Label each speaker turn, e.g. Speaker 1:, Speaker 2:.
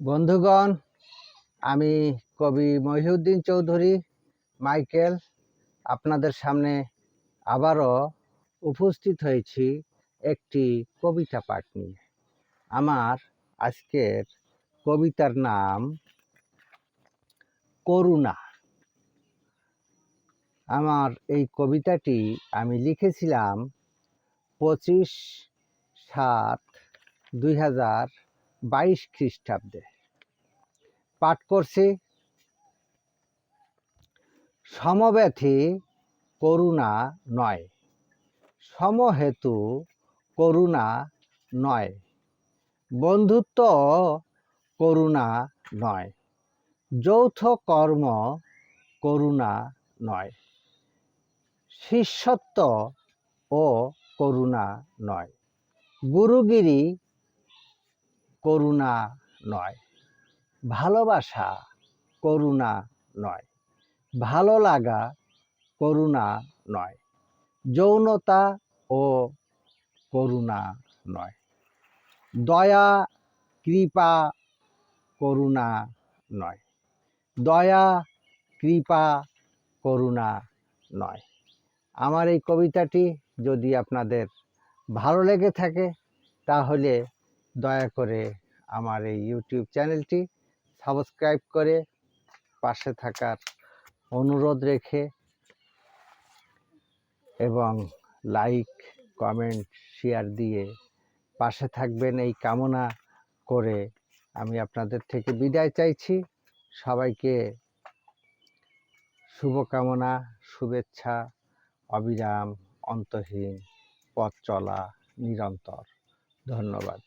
Speaker 1: বন্ধুগণ, আমি কবি মহিউদ্দিন চৌধুরী, মাইকেল, আপনাদের সামনে আবারও উপস্থিত হয়েছি একটি কবিতা পাঠ নিয়ে। আমার আজকের কবিতার নাম করুণা। আমার এই কবিতাটি আমি লিখেছিলাম পঁচিশ সাত দুই হাজার বাইশ খ্রিস্টাব্দে পাঠ করছি সমব্যথী করুণা নয়, সমহেতু করুণা নয়, বন্ধুত্ব করুণা নয়, যৌথ কর্ম করুণা নয়, শিষ্যত্ব ও করুণা নয়, গুরুগিরি করুণা নয়। ভালোবাসা করুণা নয়। ভালো লাগা করুণা নয়। যৌনতা ও করুণা নয়। দয়া, কৃপা, করুণা নয়। দয়া, কৃপা, করুণা নয়। আমার এই কবিতাটি যদি আপনাদের ভালো লেগে থাকে, তাহলে দয়া করে আমার এই ইউটিউব চ্যানেলটি সাবস্ক্রাইব করে পাশে থাকার অনুরোধ রেখে এবং লাইক, কমেন্ট, শেয়ার দিয়ে পাশে থাকবেন এই কামনা করে আমি আপনাদের থেকে বিদায় চাইছি। সবাইকে শুভকামনা, শুভেচ্ছা, অবিরাম, অন্তহীন, পথ চলা নিরন্তর। ধন্যবাদ।